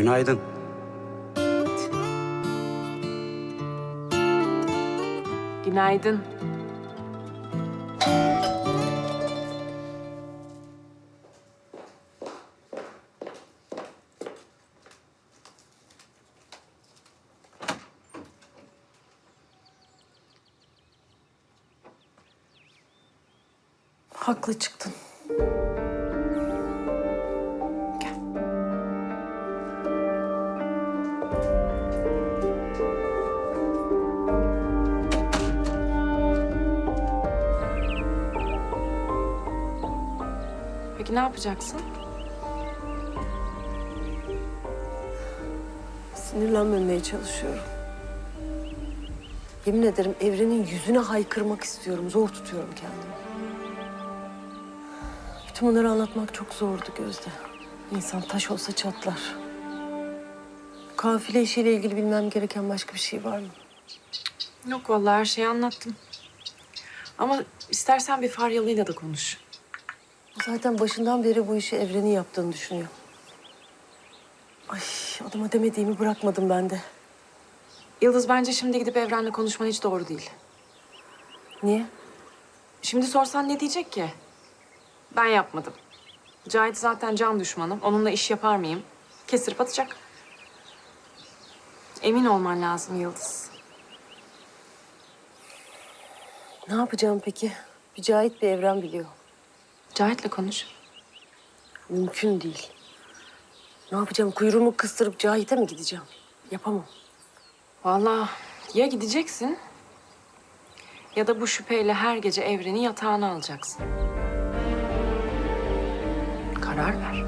Günaydın. Günaydın. Haklı çıktın. Peki ne yapacaksın? Sinirlenmemeye çalışıyorum. Yemin ederim evrenin yüzüne haykırmak istiyorum. Zor tutuyorum kendimi. Bütün bunları anlatmak çok zordu Gözde. İnsan taş olsa çatlar. Kafile işiyle ilgili bilmem gereken başka bir şey var mı? Yok vallahi her şeyi anlattım. Ama istersen bir Faryalı'yla da konuş. Zaten başından beri bu işi evrenin yaptığını düşünüyor. Ay adama demediğimi bırakmadım ben de. Yıldız bence şimdi gidip Evren'le konuşman hiç doğru değil. Niye? Şimdi sorsan ne diyecek ki? Ben yapmadım. Cahit zaten can düşmanım. Onunla iş yapar mıyım? Kestirip atacak. Emin olman lazım Yıldız. Ne yapacağım peki? Bir Cahit bir evren biliyor. Cahit'le konuş. Mümkün değil. Ne yapacağım? Kuyruğumu kıstırıp Cahit'e mi gideceğim? Yapamam. Vallahi ya gideceksin ya da bu şüpheyle her gece Evren'i yatağına alacaksın. Karar ver.